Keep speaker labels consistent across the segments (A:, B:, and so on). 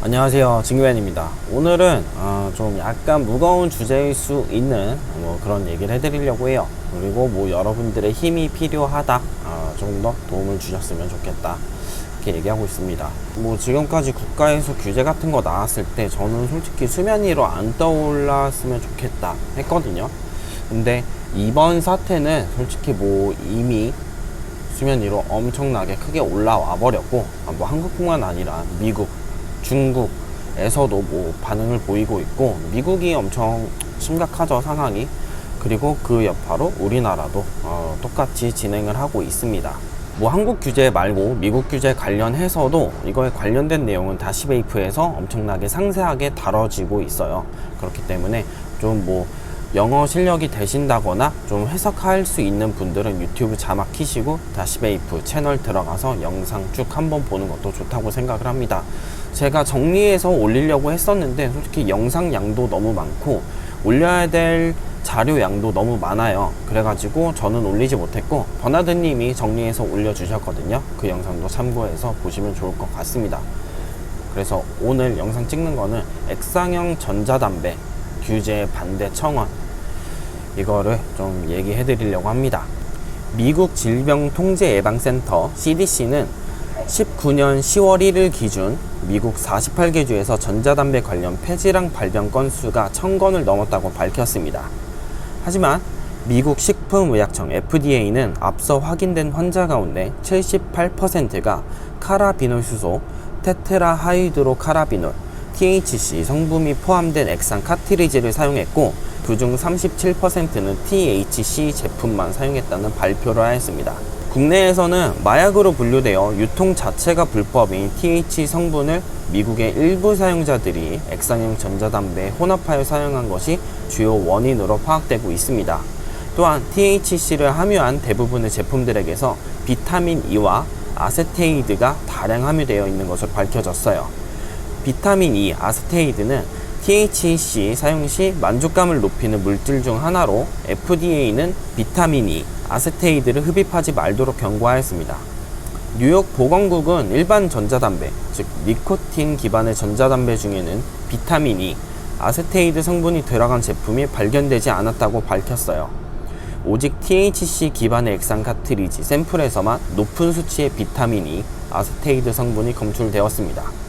A: 안녕하세요. 진규현입니다. 오늘은 어, 좀 약간 무거운 주제일 수 있는 뭐 그런 얘기를 해드리려고 해요. 그리고 뭐 여러분들의 힘이 필요하다 어, 조금 더 도움을 주셨으면 좋겠다. 이렇게 얘기하고 있습니다. 뭐 지금까지 국가에서 규제 같은 거 나왔을 때 저는 솔직히 수면 위로 안 떠올랐으면 좋겠다 했거든요. 근데 이번 사태는 솔직히 뭐 이미 수면 위로 엄청나게 크게 올라와 버렸고 아, 뭐 한국뿐만 아니라 미국, 중국에서도 뭐 반응을 보이고 있고 미국이 엄청 심각하죠 상황이 그리고 그 여파로 우리나라도 어, 똑같이 진행을 하고 있습니다. 뭐 한국 규제 말고 미국 규제 관련해서도 이거에 관련된 내용은 다시베이프에서 엄청나게 상세하게 다뤄지고 있어요. 그렇기 때문에 좀뭐 영어 실력이 되신다거나 좀 해석할 수 있는 분들은 유튜브 자막 키시고 다시베이프 채널 들어가서 영상 쭉 한번 보는 것도 좋다고 생각을 합니다. 제가 정리해서 올리려고 했었는데 솔직히 영상 양도 너무 많고 올려야 될 자료 양도 너무 많아요. 그래가지고 저는 올리지 못했고 버나드님이 정리해서 올려주셨거든요. 그 영상도 참고해서 보시면 좋을 것 같습니다. 그래서 오늘 영상 찍는 거는 액상형 전자담배 규제 반대 청원 이거를 좀 얘기해 드리려고 합니다. 미국 질병통제예방센터 CDC는 19년 10월 1일 기준 미국 48개 주에서 전자담배 관련 폐질환 발병 건수가 1000건을 넘었다고 밝혔습니다. 하지만 미국 식품의약청 FDA는 앞서 확인된 환자 가운데 78%가 카라비놀 수소, 테트라하이드로 카라비놀, THC 성분이 포함된 액상 카트리지를 사용했고 그중 37%는 THC 제품만 사용했다는 발표를 하였습니다. 국내에서는 마약으로 분류되어 유통 자체가 불법인 THC 성분을 미국의 일부 사용자들이 액상형 전자담배에 혼합하여 사용한 것이 주요 원인으로 파악되고 있습니다. 또한 THC를 함유한 대부분의 제품들에게서 비타민 E와 아세테이드가 다량 함유되어 있는 것으로 밝혀졌어요. 비타민 E, 아세테이드는 THC 사용 시 만족감을 높이는 물질 중 하나로 FDA는 비타민 E, 아세테이드를 흡입하지 말도록 경고하였습니다. 뉴욕 보건국은 일반 전자담배, 즉 니코틴 기반의 전자담배 중에는 비타민 E, 아세테이드 성분이 들어간 제품이 발견되지 않았다고 밝혔어요. 오직 THC 기반의 액상 카트리지 샘플에서만 높은 수치의 비타민 E, 아세테이드 성분이 검출되었습니다.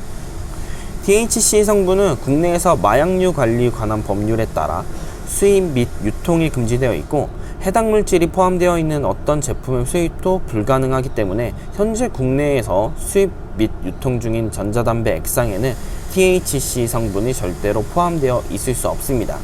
A: THC 성분은 국내에서 마약류 관리 관한 법률에 따라 수입 및 유통이 금지되어 있고 해당 물질이 포함되어 있는 어떤 제품의 수입도 불가능하기 때문에 현재 국내에서 수입 및 유통 중인 전자담배 액상에는 THC 성분이 절대로 포함되어 있을 수 없습니다.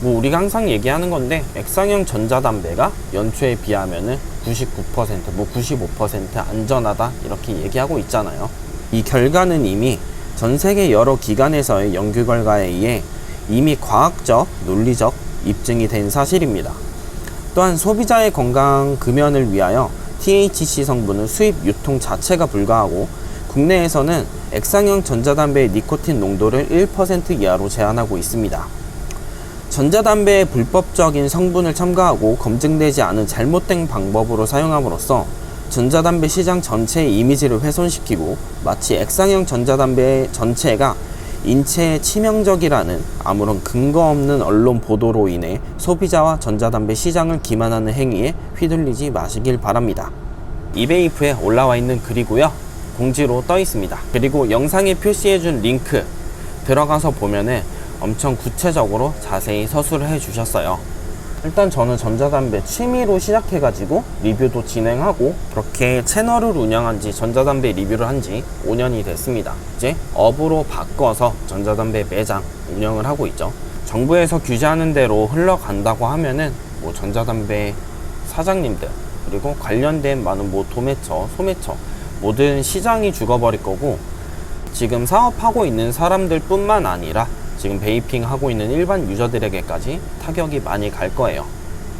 A: 뭐 우리가 항상 얘기하는 건데 액상형 전자담배가 연초에 비하면은 99%, 뭐 95% 안전하다 이렇게 얘기하고 있잖아요. 이 결과는 이미 전 세계 여러 기관에서의 연구 결과에 의해 이미 과학적, 논리적 입증이 된 사실입니다. 또한 소비자의 건강 금연을 위하여 THC 성분은 수입 유통 자체가 불가하고 국내에서는 액상형 전자담배의 니코틴 농도를 1% 이하로 제한하고 있습니다. 전자담배의 불법적인 성분을 첨가하고 검증되지 않은 잘못된 방법으로 사용함으로써 전자담배 시장 전체의 이미지를 훼손시키고 마치 액상형 전자담배 전체가 인체에 치명적이라는 아무런 근거 없는 언론 보도로 인해 소비자와 전자담배 시장을 기만하는 행위에 휘둘리지 마시길 바랍니다. 이베이프에 올라와 있는 글이고요. 공지로 떠 있습니다. 그리고 영상에 표시해준 링크 들어가서 보면은 엄청 구체적으로 자세히 서술을 해 주셨어요. 일단 저는 전자담배 취미로 시작해가지고 리뷰도 진행하고 그렇게 채널을 운영한 지 전자담배 리뷰를 한 지 5년이 됐습니다. 이제 업으로 바꿔서 전자담배 매장 운영을 하고 있죠. 정부에서 규제하는 대로 흘러간다고 하면은 뭐 전자담배 사장님들 그리고 관련된 많은 뭐 도매처, 소매처 모든 시장이 죽어버릴 거고 지금 사업하고 있는 사람들 뿐만 아니라 지금 베이핑 하고 있는 일반 유저들에게까지 타격이 많이 갈 거예요.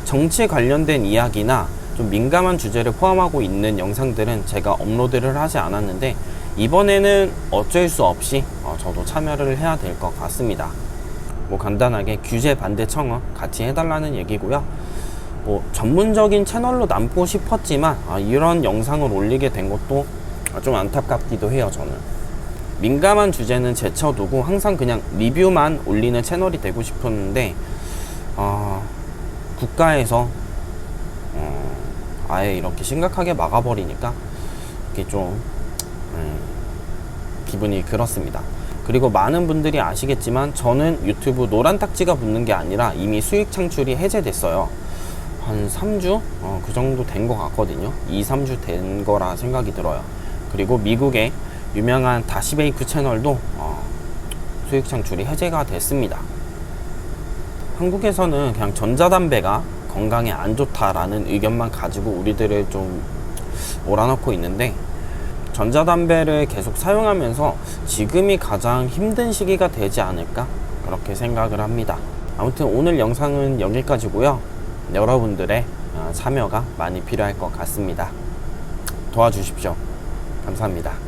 A: 정치 관련된 이야기나 좀 민감한 주제를 포함하고 있는 영상들은 제가 업로드를 하지 않았는데 이번에는 어쩔 수 없이 어, 저도 참여를 해야 될 것 같습니다. 뭐 간단하게 규제 반대 청원 같이 해달라는 얘기고요. 뭐 전문적인 채널로 남고 싶었지만 아, 이런 영상을 올리게 된 것도 좀 안타깝기도 해요 저는. 민감한 주제는 제쳐두고 항상 그냥 리뷰만 올리는 채널이 되고 싶었는데 어, 국가에서 어, 아예 이렇게 심각하게 막아버리니까 이게 좀 음, 기분이 그렇습니다. 그리고 많은 분들이 아시겠지만 저는 유튜브 노란 딱지가 붙는 게 아니라 이미 수익 창출이 해제됐어요. 한 3주? 어, 그 정도 된 것 같거든요. 2, 3주 된 거라 생각이 들어요. 그리고 미국의 유명한 다시베이크 채널도 어, 수익 창출이 해제가 됐습니다. 한국에서는 그냥 전자담배가 건강에 안 좋다라는 의견만 가지고 우리들을 좀 몰아넣고 있는데 전자담배를 계속 사용하면서 지금이 가장 힘든 시기가 되지 않을까 그렇게 생각을 합니다. 아무튼 오늘 영상은 여기까지고요. 여러분들의 어, 참여가 많이 필요할 것 같습니다. 도와주십시오. 감사합니다.